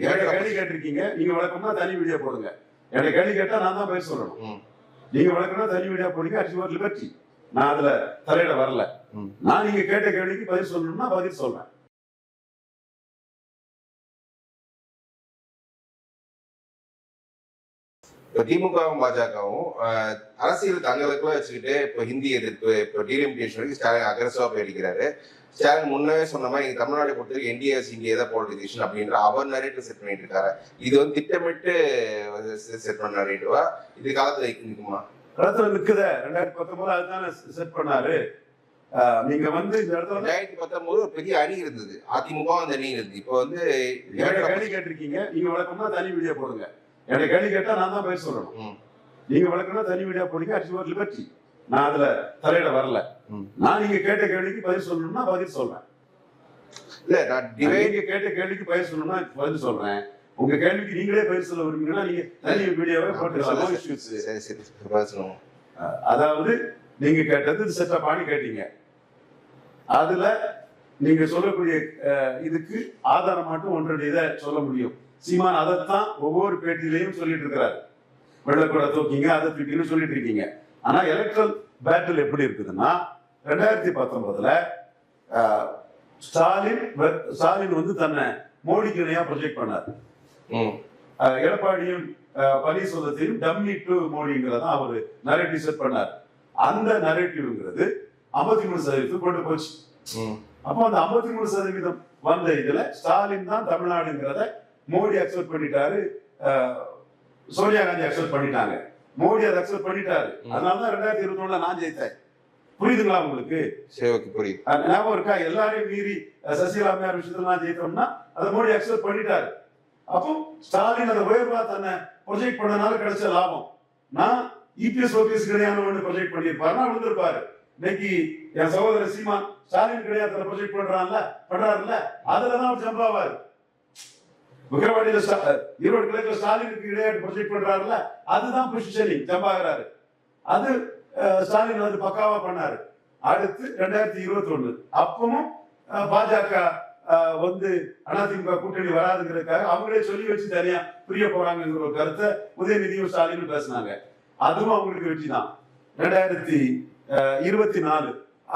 என்கிட்ட கேள்வி கேட்டிருக்கீங்க. நீங்க வழக்கம்னா தனி வீடியோ போடுங்க. என்கிட்ட கேள்வி கேட்டா நான் தான் பதில் சொல்லணும். நீங்க வழக்கம்னா தனி வீடியோ போடுங்க ஒரு லிபர்ட்டி நான் அதுல தலையிட வரல. நான் நீங்க கேட்ட கேள்விக்கு பதில் சொல்லணும்னா பதில் சொல்றேன். இப்ப திமுகவும் பாஜகவும் அரசியல் தங்களுக்குள்ள வச்சுக்கிட்டு இப்ப ஹிந்தி எதிர்ப்பு இப்ப டீலிமிட்டேஷன் வரைக்கும் ஸ்டாலின் அக்ரஸிவா போயிருக்கிறாரு ஸ்டாலின் முன்னவே சொன்ன மாதிரி இங்க தமிழ்நாடு பொறுத்தவரைக்கும் என்டிஎஸ் இந்தியா தான் போலரைசேஷன் அப்படின்ற அவர் நரேட்டிவ் செட் பண்ணிட்டு இருக்காரு. இது வந்து திட்டமிட்டு செட் பண்ண நரேட்டிவா இது காலத்துல இருக்குமா களத்துல நிக்குத. ரெண்டாயிரத்தி பத்தொன்பது அதுதானே செட் பண்ணாரு. நீங்க வந்து இந்த இடத்துல ரெண்டாயிரத்தி பத்தொன்பது ஒரு பெரிய அணி இருந்தது. அதிமுக அந்த அணி இருந்தது. இப்போ வந்து கேள்வி கேட்டிருக்கீங்க. நீங்க வழக்கம்னா தனி வீடியோ போடுங்க. என்கிட்ட கேள்வி கேட்டா நான் தான் பதில் சொல்லணும். நீங்க வழக்கம்னா தனி வீடியோ போடுங்க அட்ஸ் ஒரு லிபர்ட்டி நான் அதுல தலையிட வரல. நான் நீங்க கேட்ட கேள்விக்கு பதில் சொல்லணும்னா பதில் சொல்றேன். இல்ல நான் நீங்க கேட்ட கேள்விக்கு பதில் சொல்லணும்னா பதில் சொல்றேன். உங்க கேள்விக்கு நீங்களே பதில் சொல்ல விரும்புறீங்கன்னா நீங்க தனி வீடியோவே போட்டுக்கலாம் அதாவது நீங்க கேட்டது செட்டப் பண்ணி கேட்டீங்க. அதுல நீங்க சொல்லக்கூடிய இதுக்கு ஆதாரம் மட்டும் ஒன்றரை இதை சொல்ல முடியும். சீமான் அதைத்தான் ஒவ்வொரு பேட்டியிலையும் சொல்லிட்டு இருக்கிறாரு. வெள்ளக்கூட தூக்கிங்க அதை தூக்கின்னு சொல்லிட்டு இருக்கீங்க. ஆனா எலக்ட்ரல் பேட்டில் எப்படி இருக்குதுன்னா ரெண்டாயிரத்தி பத்தொன்பதுல ஸ்டாலின் ஸ்டாலின் வந்து தன்னை மோடிக்கு இணையா ப்ரொஜெக்ட் பண்ணார். எடப்பாடியும் பன்னீர்செல்வத்தையும் டம்மி டு மோடிங்கிறத அவர் நரேட்டிவ் செட் பண்ணார். அந்த நரேட்டிவ்ங்கிறது ஐம்பத்தி மூணு சதவீதத்துக்கு கொண்டு போச்சு. அப்போ அந்த ஐம்பத்தி மூணு சதவீதம் வந்த இதுல ஸ்டாலின் தான் தமிழ்நாடுங்கிறத மோடி அக்செப்ட் பண்ணிட்டாரு சோனியா காந்தி அக்செப்ட் பண்ணிட்டாங்க. மோடி அதை அக்செப்ட் பண்ணிட்டாரு. ம். அதனால தான் ரெண்டாயிரத்தி இருபத்தி ஒண்ணுல நான் ஜெயித்தேன். புரியுதுங்களா உங்களுக்கு? சரி ஓகே புரியுது ஞாபகம் இருக்கா? எல்லாரையும் மீறி சசிகலா அம்மையார் விஷயத்துல நான் ஜெயித்தோம்னா அதை மோடி அக்செப்ட் பண்ணிட்டாரு. அப்போ ஸ்டாலின் அந்த உயர்வா தன்னை ப்ரொஜெக்ட் பண்ணனால கிடைச்ச லாபம். நான் E இபிஎஸ் ஓபிஎஸ் கிடையாது ஒன்று ப்ரொஜெக்ட் பண்ணியிருப்பாருன்னா விழுந்திருப்பாரு. இன்னைக்கு என் சகோதரர் சீமான் ஸ்டாலின் கிடையாது ப்ரொஜெக்ட் பண்றான்ல பண்றாருல்ல. அதுலதான் அவர் ஜம்ப் ஆவாரு ஈரோடு கிழக்குல ஸ்டாலினுக்கு இடையே ப்ரொஜெக்ட் பண்றாருல்ல அதுதான் பொசிஷனிங் ஜம்பாகிறாரு அது ஸ்டாலின் வந்து பக்காவா பண்ணாரு. அடுத்து ரெண்டாயிரத்தி இருபத்தி ஒண்ணு அப்பவும் பாஜக வந்து அதிமுக கூட்டணி வராதுங்கிறதுக்காக அவங்களே சொல்லி வச்சு தனியா புரிய போறாங்கிற ஒரு கருத்தை உதயநிதியும் ஸ்டாலினும் பேசினாங்க. அதுவும் அவங்களுக்கு வெற்றி தான் ரெண்டாயிரத்தி இருபத்தி நாலு.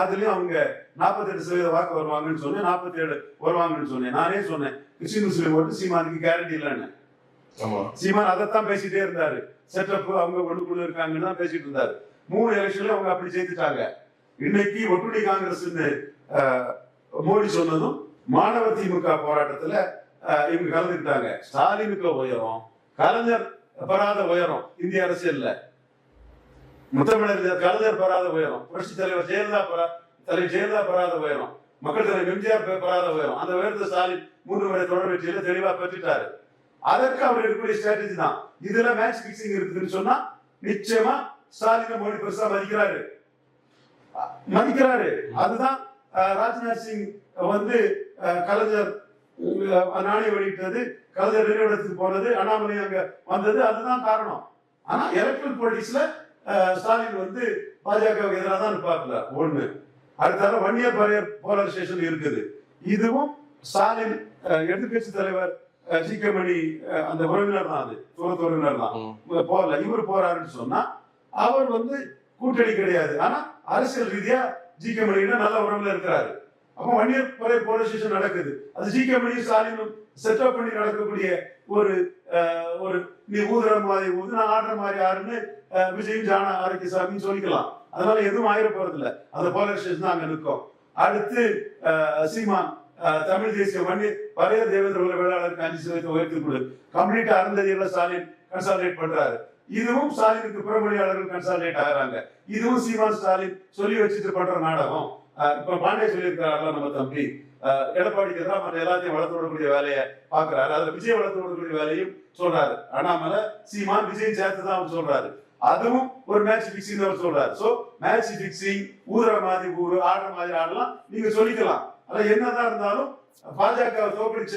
அதுலயும் அவங்க நாற்பத்தெட்டு சதவீத வாக்கு வருவாங்கன்னு சொன்னேன் நாற்பத்தி ஏழு வருவாங்கன்னு சொன்னேன். நானே சொன்னேன் கிறிஸ்டின் முஸ்லீம் ஓட்டு சீமானுக்கு கேரண்டி இல்லைன்னு. சீமான் அதைத்தான் பேசிட்டே இருந்தாரு. செட்டப் அவங்க ஒண்ணுக்குள்ள இருக்காங்கன்னு தான் பேசிட்டு இருந்தாரு. மூணு எலெக்ஷன்ல அவங்க அப்படி ஜெயித்துட்டாங்க. இன்னைக்கு ஒட்டுணி காங்கிரஸ் மோடி சொன்னதும் மாணவ திமுக போராட்டத்துல இவங்க கலந்துக்கிட்டாங்க. ஸ்டாலினுக்கு உயரம் கலைஞர் பெறாத உயரம் இந்திய அரசியல்ல. முத்தமிழர் கலைஞர் பெறாத உயரம். புரட்சி தலைவர் ஜெயலலிதா தலை ஜெயலலிதா பெறாத உயரம். மக்கள் தலை எம்ஜிஆர் பெறாத உயரம். அந்த உயரத்தை ஸ்டாலின் மூன்று முறை தொடர் வெற்றியில தெளிவா பெற்றுட்டாரு. அதற்கு அவர் இருக்கக்கூடிய ஸ்ட்ராட்டஜி தான். இதுல மேட்ச் பிக்சிங் இருக்குதுன்னு சொன்னா நிச்சயமா ஸ்டாலினை மோடி பெருசா மதிக்கிறாரு. மதிக்கிறாரு. அதுதான் ராஜ்நாத் சிங் வந்து கலைஞர் நாணய வெளியிட்டது கலைஞர் நினைவிடத்துக்கு போனது அண்ணாமலை அங்க வந்தது அதுதான் காரணம். ஆனா எலக்ட்ரல் பொலிட்டிக்ஸ்ல ஸ்டாலின் வந்து பாஜகவுக்கு எதிராக தான் நிற்பாப்புல ஒண்ணு. அடுத்தால இயர் பரையர் போலரைசேஷன் இருக்குது. இதுவும் ஸ்டாலின் அஹ், எதிர்க்கட்சி தலைவர் ஜி கே மணி அந்த உறவினர் தான் அது. தூரத்து உறவினர் தான். போகல. இவர் போறாருன்னு சொன்னா அவர் வந்து கூட்டணி கிடையாது. ஆனா அரசியல் ரீதியா ஜி கே மணியிட நல்ல உறவுல இருக்கிறாரு. அப்போ இயர் பழைய போலரைசேஷன் நடக்குது. அது ஜி கே மணி ஸ்டாலினும் செட்டப் பண்ணி நடக்கக்கூடிய ஒரு ஒரு நீ ஊதுற மாதிரி ஊது நான் ஆடுற மாதிரி யாருன்னு விஜயும் ஜான ஆரோக்கியசாமின்னு சொல்லிக்கலாம். அதனால எதுவும் ஆயிர போறது இல்ல. அந்த போலரைசேஷன் தான் அங்க நிற்கும். அடுத்து சீமான் தமிழ் தேசிய பண்ணி பழைய தேவேந்திர உள்ள வேளாளருக்கு அஞ்சு சதவீதம் உயர்த்தி கொடு. கம்ப்ளீட் அருந்ததியில ஸ்டாலின் கன்சாலிடேட் பண்றாரு. இதுவும் ஸ்டாலினுக்கு புறமொழியாளர்கள் கன்சாலிடேட் ஆகிறாங்க. இதுவும் சீமான் ஸ்டாலின் சொல்லி வச்சுட்டு பண்ற நாடகம். இப்ப பாண்டே சொல்லியிருக்கிறார்கள் நம்ம தம்பி. எடப்பாடிக்கு தான் மற்ற எல்லாத்தையும் வளர்த்து விடக்கூடிய வேலையை பாக்குறாரு அதுல விஜய் வளர்த்து விடக்கூடிய வேலையும் சொல்றாரு. அண்ணாமலை சீமான் விஜய் சேர்த்து தான் அவர் சொல்றாரு. அதுவும் ஒரு மேட்ச் பிக்சிங் அவர் சொல்றாரு. சோ மேட்ச் பிக்சிங் ஊதுற மாதிரி ஊரு ஆடுற மாதிரி ஆடலாம் நீங்க சொல்லிக்கலாம். ஆனா என்னதான் இருந்தாலும் பாஜக தோற்கடிச்ச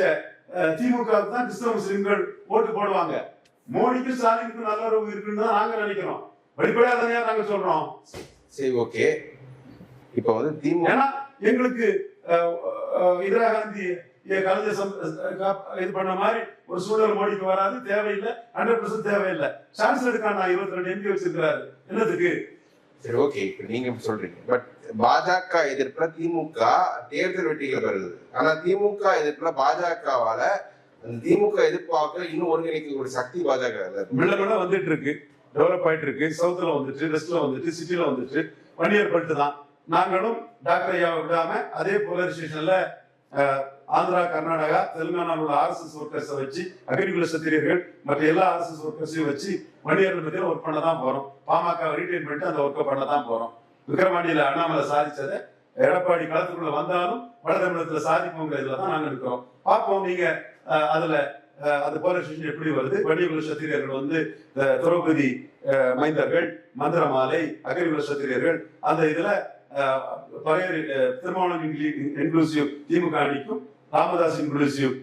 திமுக தான் கிறிஸ்தவ முஸ்லிம்கள் ஓட்டு போடுவாங்க. மோடிக்கும் ஸ்டாலினுக்கும் நல்ல உறவு இருக்குன்னு தான் நாங்க நினைக்கிறோம். வெளிப்படையா தானே நாங்க சொல்றோம். சரி ஓகே இப்போ வந்து திமுக எங்களுக்கு இந்திரா காந்தி கலைஞர் இது பண்ண மாதிரி ஒரு சூழல் மோடிக்கு வராது தேவையில்லை. ஹண்ட்ரட் பர்சன்ட் தேவையில்லை. சான்ஸ் எடுக்கான் நான் இருபத்தி ரெண்டு எம்பி வச்சிருக்கிறாரு. என்னத்துக்கு? சரி ஓகே இப்ப நீங்க சொல்றீங்க. பட் பாஜக எதிர்ப்புல திமுக தேர்தல் வெற்றிகள் வருது. ஆனா திமுக எதிர்ப்புல பாஜகவால அந்த திமுக எதிர்ப்பாக்க இன்னும் ஒருங்கிணைக்கக்கூடிய சக்தி பாஜக. மெல்ல மெல்ல வந்துட்டு இருக்கு. டெவலப் ஆயிட்டு இருக்கு. சவுத்துல வந்துட்டு வெஸ்ட்ல வந்துட்டு சிட்டில வந்துட்டு வன்னியர் பெல்ட் தான். நாங்களும் டாக்டர் ஐயாவை விடாம அதே போலரைசேஷன்ல ஆந்திரா கர்நாடகா தெலுங்கானாவில் உள்ள ஆர்எஸ்எஸ் ஒர்க்கர்ஸை வச்சு அக்ரிகுல சத்திரியர்கள் மற்ற எல்லா ஆர்எஸ்எஸ் ஒர்க்கர்ஸையும் வச்சு மணியர்கள் மத்தியில் ஒர்க் பண்ண தான் போறோம். பாமக ரீட்டைன் பண்ணிட்டு அந்த ஒர்க்கை பண்ண தான் போறோம். விக்ரவாண்டியில அண்ணாமலை சாதிச்சதை எடப்பாடி களத்துக்குள்ள வந்தாலும் வட தமிழகத்துல சாதிப்போங்கிற இதுல தான் நாங்க இருக்கிறோம். பார்ப்போம் நீங்க அதுல அஹ், அந்த போலரைசேஷன் எப்படி வருது? வன்னியகுல சத்திரியர்கள் வந்து திரௌபதி மைந்தர்கள் மந்திரமாலை அகரிகுல சத்திரியர்கள் அந்த இதுல அஹ், திருமாவளவன் இன்க்ளூசிவ் திமுக அணிக்கும் ராமதாஸ் இன்க்ளூசிவ்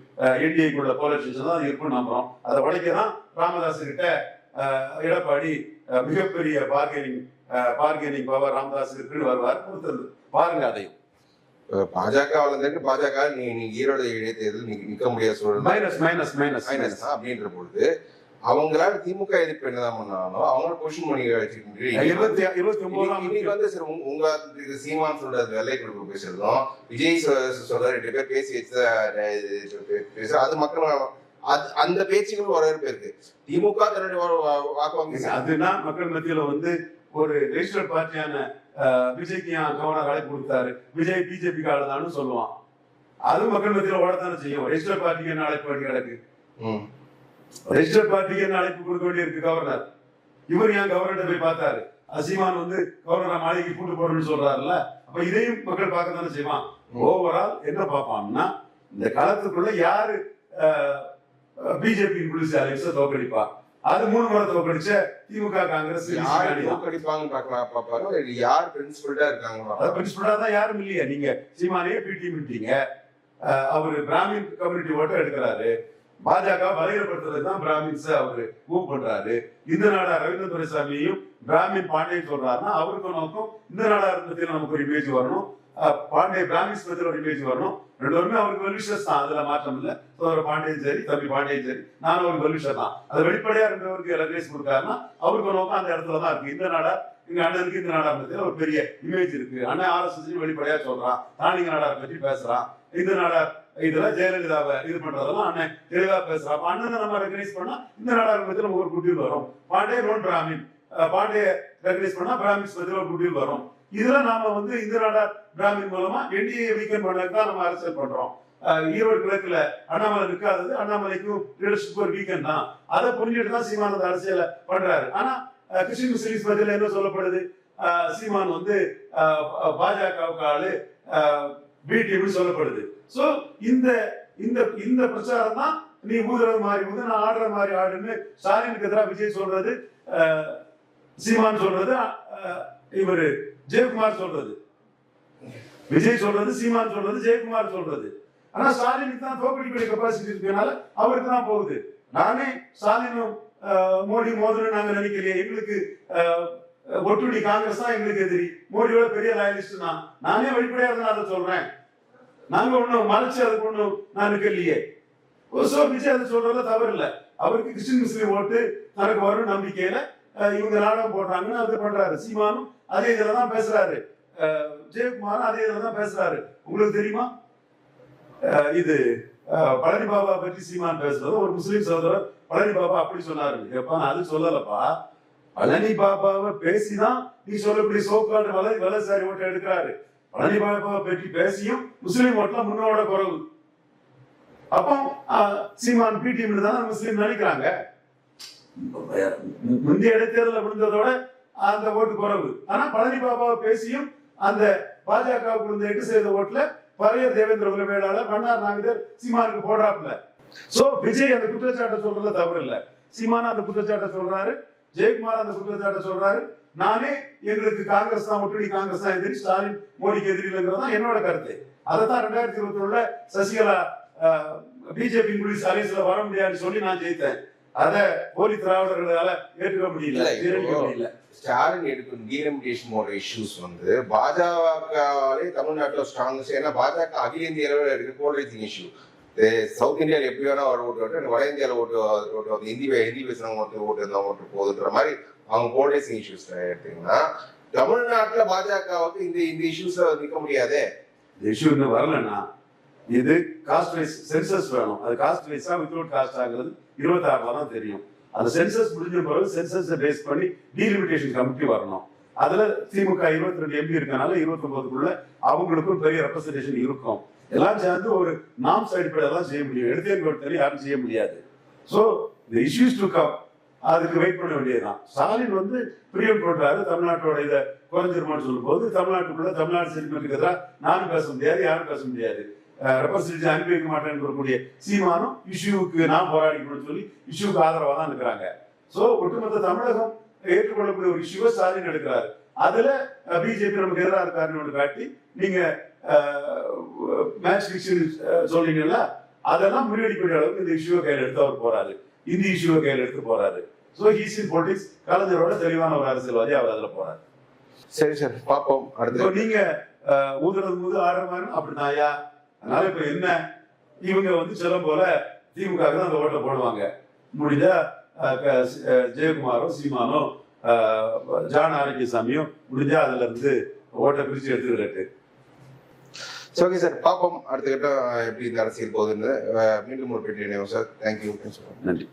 என்டிஏக்குள்ள போலரைசேஷன் தான் இருக்கும் நம்புறோம். அதை உடைக்க தான் ராமதாஸ் கிட்ட எடப்பாடி மிகப்பெரிய பார்கெனிங் பார்கெனிங் பவர் ராமதாஸ் இருக்குன்னு வருவார் கொடுத்தது பாருங்க அதையும். பாஜக வளர்ந்துட்டு பாஜக நீ நீ ஈரோடு இடைத்தேர்தல் நிக்க முடியாத சூழல் மைனஸ் மைனஸ் மைனஸ் மைனஸ் அப்படின்ற பொழுது அவங்களால திமுக எதிர்ப்பு என்னதான் பண்ணாலும் அவங்கள பொசிஷன் பண்ணி வச்சுக்கிட்டு இருபத்தி இருபத்தி ஒன்பதாம் இன்னைக்கு வந்து சரி உங்க- சீமான் சொல்றது வெள்ளை கொடுப்பு பேசுறதும் விஜய் சொ- சொல்ற ரெண்டு பேர் பேசி வச்சு பேசுற அது மக்கள் அது அந்த பேச்சுகள் வரவேற்பு இருக்கு. திமுக தன்னுடைய வாக்கு வங்கி அதுனா மக்கள் மத்தியில வந்து ஒரு ரெஜிஸ்டர்ட் பார்ட்டியான விஜய்க்கு கவர்னர் அழைப்பு கொடுத்தாரு? விஜய் பிஜேபி காலதான்னு சொல்லுவான். அது மக்கள் மத்தியில ஓடத்தானே செய்யும். ரெஜிஸ்டர் பார்ட்டிக்கு என்ன அழைப்பு வேண்டி கிடக்கு. ரெஜிஸ்டர் பார்ட்டிக்கு என்ன அழைப்பு கொடுக்க வேண்டியிருக்கு கவர்னர்? இவர் ஏன் கவர்னர் போய் பார்த்தாரு? அசீமான் வந்து கவர்னர் மாளிகைக்கு கூட்டு போறேன்னு சொல்றாருல்ல அப்ப இதையும் மக்கள் பார்க்க தானே செய்வான்? ஓவரால் என்ன பார்ப்பான்னா இந்த களத்துக்குள்ள யாரு பிஜேபி புலிஸ் அலைன்ஸை தோக்கடிப்பா அது மூணு முறை தோக்கடிச்ச திமுக காங்கிரஸ் யார் தான். தோக்கடிப்பாங்க பார்க்கலாம் இல்ல யார் பிரின்சிபல்டா இருக்காங்க அதை பிரின்சிபலா தான் யாரும் இல்லையா. நீங்க சீமானையே பிடி விட்டீங்க. அஹ் அவரு பிராமின் கம்யூனிட்டி ஓட்டை எடுக்கிறாரு. பாஜக பலகீனப்படுத்துறதுதான் பிராமின்ஸ் அவரு மூவ் பண்றாரு இந்த நாடா ரவீந்திர துரைசாமியையும் பிராமின் பாண்டியன் சொல்றாருன்னா அவருக்கு நோக்கம் இந்த நாடா பத்தியில நமக்கு ஒரு இமேஜ் வரணும். பாண்டிய பிராமின்ஸ் பத்தியில ஒரு இமேஜ் வரணும். ரெண்டு பேருமே அவருக்கு வெல்விஷஸ் தான். அதுல மாற்றம் இல்ல. சோதர பாண்டியன் சரி தம்பி பாண்டியன் சரி. நானும் ஒரு வெல்விஷர் தான். அது வெளிப்படையா இருந்தவருக்கு பேருக்கு ரெகனைஸ் கொடுத்தாருன்னா அவருக்கு நோக்கம் அந்த இடத்துல தான் இருக்கு. இந்த நாடா எங்க அண்ணனுக்கு இந்த நாடார் பத்தியில ஒரு பெரிய இமேஜ் இருக்கு. அண்ணன் ஆர்எஸ்எஸ் வெளிப்படையா சொல்றான். தானிங்க நாடார் பற்றி பேசுறான். இந்த நாடார் இதெல்லாம் ஜெயலலிதாவை இது பண்றதெல்லாம் அண்ணன் தெளிவா பேசுறான் அப்ப அண்ணனை நம்ம ரெகனைஸ் பண்ணா இந்த நாடாளுமன்றத்தில் நமக்கு ஒரு குட்டியில் வரும். Pandey non Brahmin. Pandey recognise பண்ணா பிராமின்ஸ் பத்தியில ஒரு குட்டியில் வரும். இதெல்லாம் நாம வந்து இந்த நாடா பிராமின் மூலமா என்டிஏ வீக்கெண்ட் பண்ணதுக்கு தான் நம்ம அரசியல் பண்றோம். ஈரோடு கிழக்குல அண்ணாமலை இருக்காதது அண்ணாமலைக்கும் லீடர்ஷிப் ஒரு வீக்கெண்ட் தான். அதை புரிஞ்சுட்டு தான் சீமானந்த அரசியல பண்றாரு. ஆனா கிறிஸ்டின் கிருஷ்ணன் முஸ்லிம்ஸ் என்ன சொல்லப்படுது? சீமான் வந்து பாஜகவுக்கு ஆளு. பிடிஎம் சொல்லப்படுது? சோ இந்த இந்த இந்த பிரச்சாரம் தான் நீ ஊதுறது மாதிரி ஊது நான் ஆடுற மாதிரி ஆடுன்னு ஸ்டாலினுக்கு எதிராக விஜய் சொல்றது சீமான் சொல்றது இவர் இவரு ஜெயக்குமார் சொல்றது. விஜய் சொல்றது சீமான் சொல்றது ஜெயக்குமார் சொல்றது. ஆனா ஸ்டாலினுக்கு தான் தோக்கடிக்கூடிய கெப்பாசிட்டி இருக்கனால அவருக்கு தான் போகுது. நானே ஸ்டாலினும் மோடி மோதலும் நாங்க நினைக்கலையே. எங்களுக்கு ஒட்டுடி காங்கிரஸ் தான் எங்களுக்கு எதிரி. மோடியோட பெரிய லாயலிஸ்ட் தான். நானே வெளிப்படையா தான் அதை சொல்றேன். நாங்க ஒண்ணும் மறைச்சு அதுக்கு ஒண்ணும் நான் இல்லையே சோ விஜய் அதை சொல்றதுல தவறு இல்லை. அவருக்கு கிறிஸ்டின் முஸ்லீம் ஓட்டு தனக்கு வரும் நம்பிக்கையில இவங்க நாடகம் போடுறாங்கன்னு அது பண்றாரு. சீமானும் அதே இதுல தான் பேசுறாரு. ஜெயக்குமாரும் அதே இதுல தான் பேசுறாரு. உங்களுக்கு தெரியுமா? இது பழனி பாபா பற்றி சீமான் பேசுறது. ஒரு முஸ்லீம் சகோதரர் பழனி பாபா அப்படி சொன்னாரு. எப்பா அது சொல்லலப்பா. பழனி பாபாவை பேசிதான் நீ சொல்லக்கூடிய சோக்கால் வலை வலசாரி ஓட்டை எடுக்கிறாரு. பழனி பாபாவை பற்றி பேசியும் முஸ்லீம் ஓட்டுல முன்னோட குறவு அப்போ சீமான் பிடிஎம் தான் முஸ்லீம் நினைக்கிறாங்க. முந்தைய இடைத்தேர்தல விழுந்ததோட அந்த ஓட்டு குறவு. ஆனா பழனி பாபாவை பேசியும் அந்த பாஜகவுக்கு இருந்த எட்டு செய்த ஓட்டுல பழைய தேவேந்திர குல வேளாளர் மன்னார் நாகதர் சீமானுக்கு போடுறாப்புல. சோ விஜய் அந்த குற்றச்சாட்டை சொல்றதுல தவறு இல்லை. சீமானா அந்த குற்றச்சாட்டை சொல்றாரு. ஜெயக்குமார் அந்த குற்றச்சாட்டை சொல்றாரு. நானே எங்களுக்கு காங்கிரஸ் தான் ஒட்டுடி காங்கிரஸ் தான் எதிரி ஸ்டாலின் மோடிக்கு எதிரி இல்லைங்கிறது தான் என்னோட கருத்து. அதை தான் ரெண்டாயிரத்தி இருபத்தி ஒண்ணுல சசிகலா பிஜேபி போலீஸ் அலைன்ஸ்ல வர முடியாதுன்னு சொல்லி நான் ஜெயித்தேன். அத போலி திராவிடர்களால ஏற்றுக்க முடியல ஸ்டாலின் எடுக்கும் டீலிமிட்டேஷன் போன்ற இஷ்யூஸ் வந்து பாஜகவே தமிழ்நாட்டில் ஸ்ட்ராங்கஸ்ட் ஏன்னா பாஜக அகில இந்திய அளவில் இருக்க போலரைசிங் இஷ்யூ சவுத் இந்தியாவில் எப்படி வேணா அவர் ஓட்டு வரட்டும் வட இந்தியாவில் ஓட்டு ஓட்டு வந்து ஹிந்தி ஹிந்தி பேசுறவங்க ஓட்டு ஓட்டு இருந்தால் ஓட்டு போகுதுன்ற மாதிரி அவங்க போலீசிங் இஷ்யூஸ் எடுத்தீங்கன்னா தமிழ்நாட்டுல பாஜகவுக்கு இந்த இந்த இஷ்யூஸ் நிக்க முடியாதே. இஷ்யூ இன்னும் வரலன்னா இது காஸ்ட் வைஸ் சென்சஸ் வேணும். அது காஸ்ட் வைஸா வித்வுட் காஸ்ட் ஆகுறது இருபத்தாறுல தான் தெரியும். அந்த சென்சஸ் முடிஞ்ச பிறகு சென்சஸை பேஸ் பண்ணி டீலிமிட்டேஷன் கமிட்டி வரணும். அதுல திமுக இருபத்தி ரெண்டு எம்பி இருக்கனால இருபத்தி ஒன்பதுக்குள்ள அவங்களுக்கும் பெரிய ரெப்ரசன்டேஷன் இருக்கும். எல்லாம் சேர்ந்து ஒரு நாம்ஸ் அடிப்படையில் தான் செய்ய முடியும். எடுத்தேன் கொடுத்தேன் யாரும் செய்ய முடியாது. ஸோ இந்த இஷ்யூஸ் டு கம் அதுக்கு வெயிட் பண்ண வேண்டியதுதான். ஸ்டாலின் வந்து பிரியம் போட்டாரு தமிழ்நாட்டோட இதை குறைஞ்சிருமான்னு சொல்லும் போது தமிழ்நாட்டுக்குள்ள தமிழ்நாடு சென்டிமெண்ட்டுக்கு எதிராக நானும் பேச முடியாது யாரும் பேச முடியாது. ரெப்ரசன்டேட்டிவ் அனுப்பி வைக்க மாட்டேன்னு கூறக்கூடிய சீமானும் இஷ்யூவுக்கு நான் போராடிக்கணும்னு சொல்லி இஷ்யூக்கு ஆதரவாக தான் இருக்கிறாங்க. ஸோ ஒட்டுமொத்த தமிழகம் ஏற்றுக்கொள்ளக்கூடிய ஒரு இஷ்யூவை ஸ்டாலின் எடுக்கிறாரு. அதுல பிஜேபி நமக்கு எதிராக இருக்காருன்னு ஒன்று காட்டி நீங்க மேட்ச் ஃபிக்ஷன் சொல்றீங்கல்ல? அதெல்லாம் முறியடிக்கக்கூடிய அளவுக்கு இந்த இஷ்யூவை கையில் எடுத்து அவர் போறாரு. இந்த இஷ்யூவை கையில் எடுத்து போறாரு. ஸோ ஹீஸ் இன் பொலிட்டிக்ஸ் கலைஞரோட தெளிவான ஒரு அரசியல்வாதி அவர் அதுல போறாரு. சரி சார். பார்ப்போம். அடுத்து. நீங்க ஊதுறது போது ஆடுற மாதிரி அப்படின்னாயா அதனால இப்ப என்ன? இவங்க வந்து சொல்லும் போல திமுக தான் அந்த ஓட்டை போடுவாங்க. முடிஞ்சா ஜெயக்குமாரோ சீமானோ ஜான் ஆரோக்கியசாமியும் முடிஞ்சா அதுல இருந்து ஓட்டை பிரிச்சு எடுத்துக்கிட்டு சரி ஓகே சார் பார்ப்போம். அடுத்த கட்டம் எப்படி இந்த அரசியல் போகுதுன்னு மீண்டும் ஒரு பேட்டி இணைவோம் சார் தேங்க்யூ நன்றி.